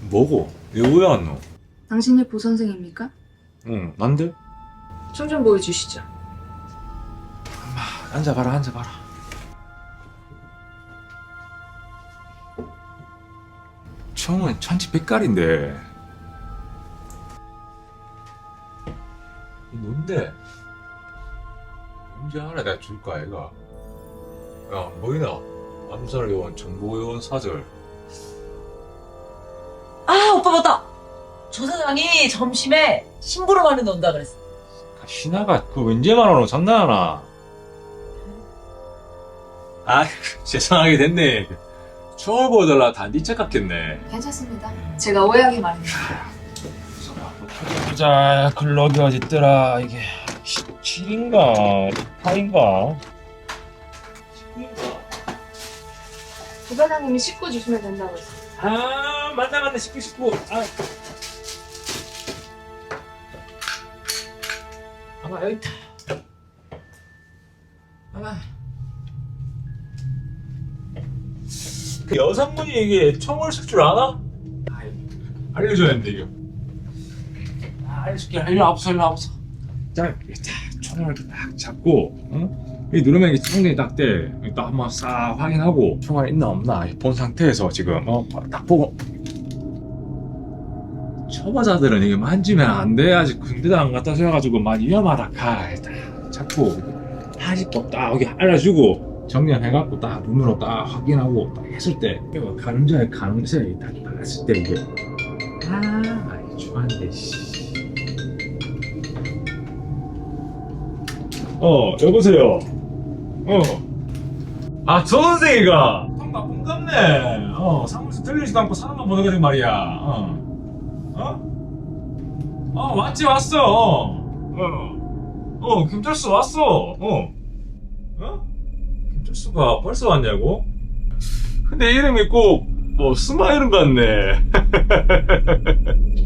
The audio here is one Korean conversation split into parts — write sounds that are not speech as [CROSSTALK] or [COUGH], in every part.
뭐고? 왜 왔노? 당신이 보 선생입니까? 응, 난데? 총좀 보여주시죠. 앉아봐라, 앉아봐라. 총은 천지백깔인데. 이 뭔데? 언제 하나 내가 줄까, 아이가? 야, 뭐이나? 암살 요원, 정보 요원 사절. 아 오빠 맞다 조 사장이 점심에 심부름 하는 온다 그랬어 신하가 그 언제만 오노 장난하나? 아, [LAUGHS] 세상하게 됐네. 처음 보달라 단디 착각했네. 괜찮습니다. 제가 오해하기 마련입니다. 보자, 글럭이 어디 있더라. 이게 17인가 18인가? 부사장님이 씻고 주시면 된다고 했어요. 아, 맞다 맞다 19 19. 아. 아마 여기 있다. 아마. 그 여성분이 이게 총을 쓸 줄 아나? 아이, 알려줘야 되는데 이거. 아, 알려줄게. 일로 와보소, 일로 와보소. 자, 이렇게 딱 총을 이렇게 딱 잡고, 응? 이 누르면 이게 총이 딱 돼. 딱 한번 싹 확인하고 총알 있나 없나 본 상태에서 지금 어, 딱 보고 초보자들은 이게 만지면 안 돼. 아직 군대도 안 갔다 세워가지고 많이 위험하다. 가. 딱 잡고 하직법 딱 여기 알려주고 정리해갖고 딱 눈으로 딱 확인하고 딱 했을 때 가늠자의 가늠세 딱 봤을 때 이게 아 많이 좋아한데 씨. 어 여보세요. 어. 아, 저 선생이가 형가 공감네. 어, 사무실 들리지도 않고 사람만 거지 말이야. 어. 어? 어, 왔지, 왔어. 어. 어, 김철수 왔어. 어. 어? 김철수가 벌써 왔냐고? 근데 이름이 꼭, 뭐, 스마일은 같네. [LAUGHS]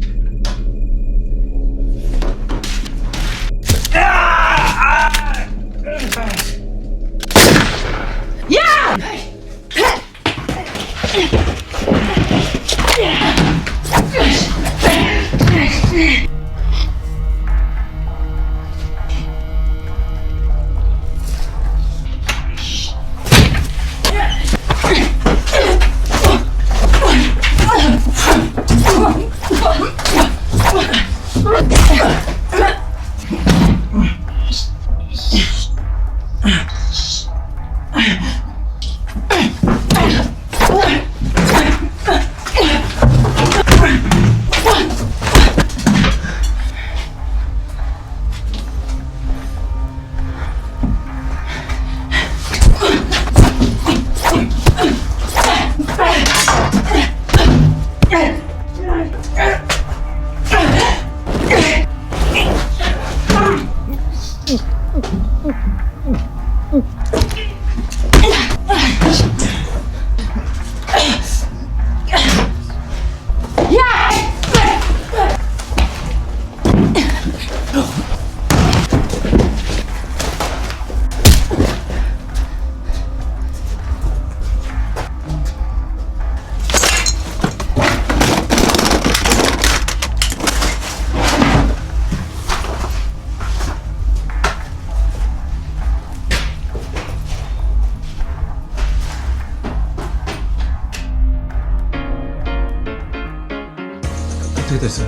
어떻게 됐어?